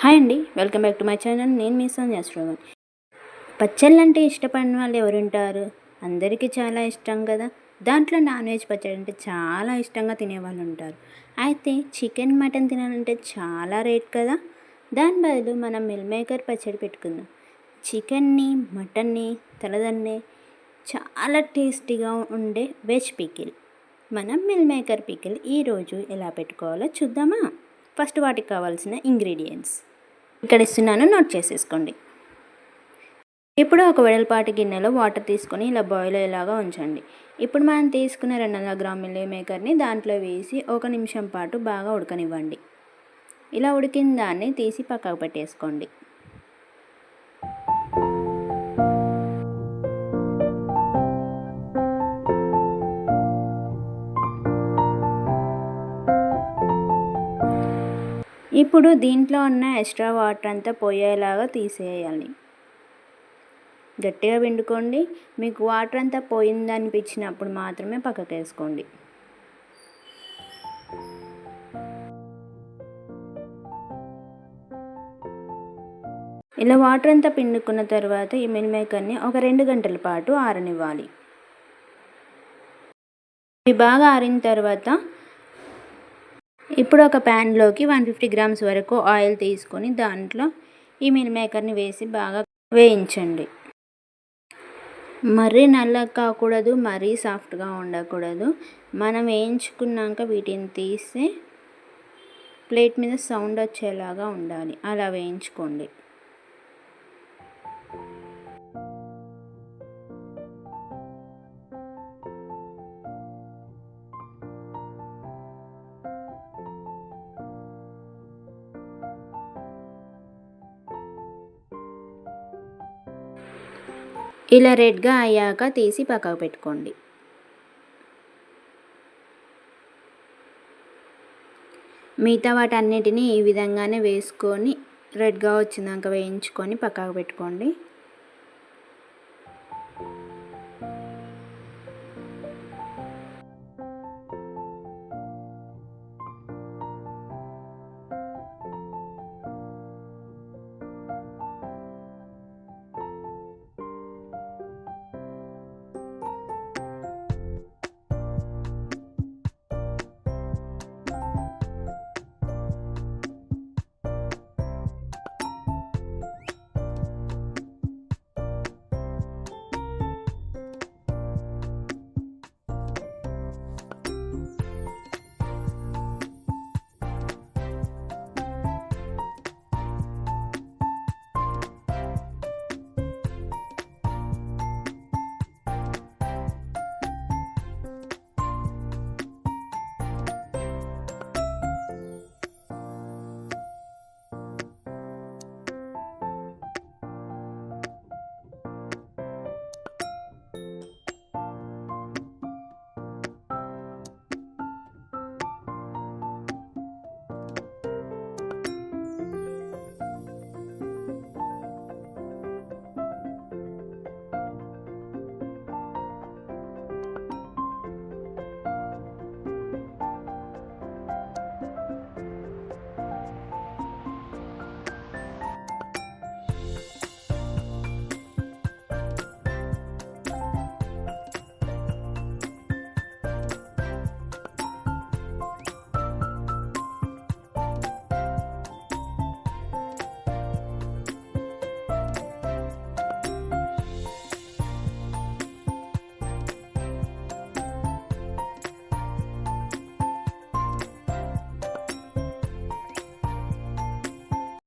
Hi అండి welcome back to my channel. నేను మీ సంజయ్ శ్రవణ్ పచ్చళ్ళు అంటే ఇష్టపడిన వాళ్ళు ఎవరుంటారు? అందరికీ చాలా ఇష్టం కదా. దాంట్లో నాన్ వెజ్ పచ్చడి అంటే చాలా ఇష్టంగా తినేవాళ్ళు ఉంటారు. అయితే చికెన్ మటన్ తినాలంటే చాలా రేట్ కదా. దాని బదులు మనం మిల్ మేకర్ పచ్చడి పెట్టుకుందాం. చికెన్ని మటన్ని తలదన్నే చాలా టేస్టీగా ఉండే వెజ్ పికిల్. మనం మిల్ మేకర్ పికిల్ ఈరోజు ఎలా పెట్టుకోవాలో చూద్దామా? ఫస్ట్ వాటికి కావాల్సిన ఇంగ్రీడియంట్స్. ఇక్కడ ఇస్తున్నాను నోట్ చేసేసుకోండి. ఇప్పుడు ఒక వెడల్పాటి గిన్నెలో వాటర్ తీసుకొని ఇలా బాయిల్ అయ్యేలాగా ఉంచండి. ఇప్పుడు మనం తీసుకున్న రెండు వందల గ్రాముల మేకర్ని దాంట్లో వేసి ఒక నిమిషం పాటు బాగా ఉడకనివ్వండి. ఇలా ఉడికిన దాన్ని తీసి పక్కకు పెట్టేసుకోండి. ఇప్పుడు దీంట్లో ఉన్న ఎక్స్ట్రా వాటర్ అంతా పోయేలాగా తీసేయాలి. గట్టిగా పిండుకోండి. మీకు వాటర్ అంతా పోయింది అనిపించినప్పుడు మాత్రమే పక్కకు వేసుకోండి. ఇలా వాటర్ అంతా పిండుకున్న తర్వాత ఈ మిల్ మేకర్ని ఒక రెండు గంటల పాటు ఆరనివ్వాలి. బాగా ఆరిన తర్వాత ఇప్పుడు ఒక ప్యాన్లోకి వన్ ఫిఫ్టీ గ్రామ్స్ వరకు ఆయిల్ తీసుకొని దాంట్లో ఈ మిల్ మేకర్ని వేసి బాగా వేయించండి. మరీ నల్ల కాకూడదు మరీ సాఫ్ట్గా ఉండకూడదు. మనం వేయించుకున్నాక వీటిని తీసి ప్లేట్ మీద సౌండ్ వచ్చేలాగా ఉండాలి. అలా వేయించుకోండి. ఇలా రెడ్గా అయ్యాక తీసి పక్కకు పెట్టుకోండి. మిగతా వాటన్నిటిని ఈ విధంగానే వేసుకొని రెడ్గా వచ్చినాక వేయించుకొని పక్కకు పెట్టుకోండి.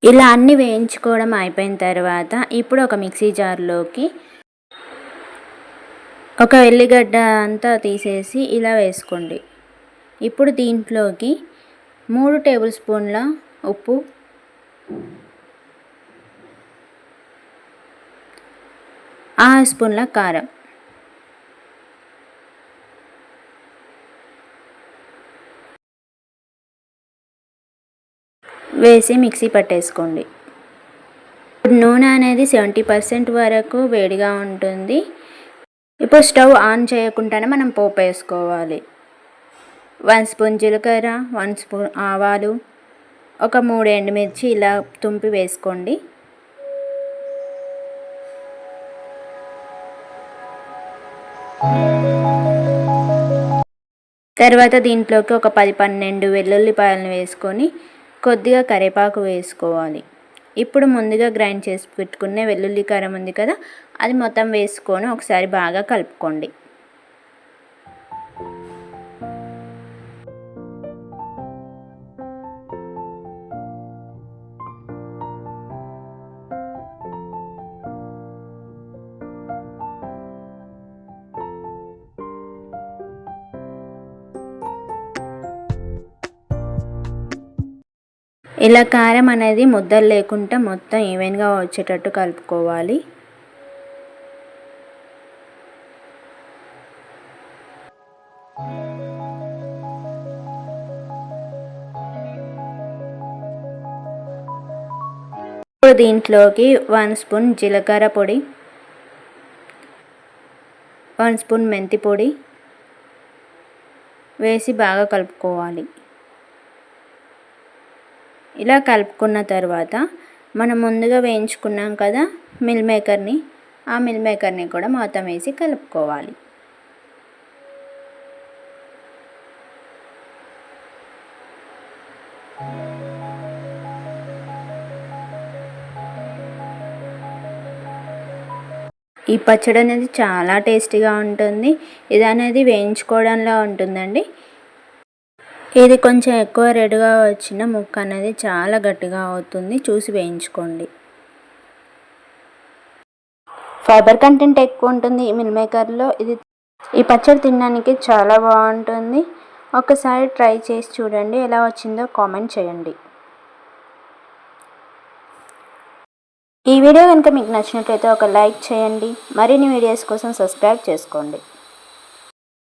ఇలా అన్నీ వేయించుకోవడం అయిపోయిన తర్వాత ఇప్పుడు ఒక మిక్సీ జార్లోకి ఒక ఎల్లిగడ్డ అంతా తీసేసి ఇలా వేసుకోండి. ఇప్పుడు దీంట్లోకి మూడు టేబుల్ స్పూన్ల ఉప్పు ఆరు స్పూన్ల కారం. వేసి మిక్సీ పట్టేసుకోండి. నూనె అనేది సెవెంటీ పర్సెంట్ వరకు వేడిగా ఉంటుంది. ఇప్పుడు స్టవ్ ఆన్ చేయకుండానే మనం పోపు వేసుకోవాలి. వన్ స్పూన్ జీలకర్ర వన్ స్పూన్ ఆవాలు ఒక మూడు ఎండుమిర్చి ఇలా తుంపి వేసుకోండి. తర్వాత దీంట్లోకి ఒక పది పన్నెండు వెల్లుల్లిపాయలను వేసుకొని కొద్దిగా కరివేపాకు వేసుకోవాలి. ఇప్పుడు ముందుగా గ్రైండ్ చేసి పెట్టుకునే వెల్లుల్లి కారం ఉంది కదా అది మొత్తం వేసుకొని ఒకసారి బాగా కలుపుకోండి. ఇలా కారం అనేది ముద్దలు లేకుండా మొత్తం ఈవెన్గా వచ్చేటట్టు కలుపుకోవాలి. ఇప్పుడు దీంట్లోకి వన్ స్పూన్ జీలకర్ర పొడి వన్ స్పూన్ మెంతి పొడి వేసి బాగా కలుపుకోవాలి. ఇలా కలుపుకున్న తర్వాత మనం ముందుగా వేయించుకున్నాం కదా మిల్ మేకర్ని ఆ మిల్ మేకర్ని కూడా మొత్తం వేసి కలుపుకోవాలి. ఈ పచ్చడి అనేది చాలా టేస్టీగా ఉంటుంది. ఇది అనేది వేయించుకోవడంలో ఉంటుందండి. ఇది కొంచెం ఎక్కువ రెడ్గా వచ్చిన ముక్క అనేది చాలా గట్టిగా అవుతుంది. చూసి వేయించుకోండి. ఫైబర్ కంటెంట్ ఎక్కువ ఉంటుంది ఈ మిల్ మేకర్లో ఇది ఈ పచ్చడి తినడానికి చాలా బాగుంటుంది. ఒకసారి ట్రై చేసి చూడండి. ఎలా వచ్చిందో కామెంట్ చేయండి. ఈ వీడియో కనుక మీకు నచ్చినట్లయితే ఒక లైక్ చేయండి. మరిన్ని వీడియోస్ కోసం సబ్స్క్రైబ్ చేసుకోండి.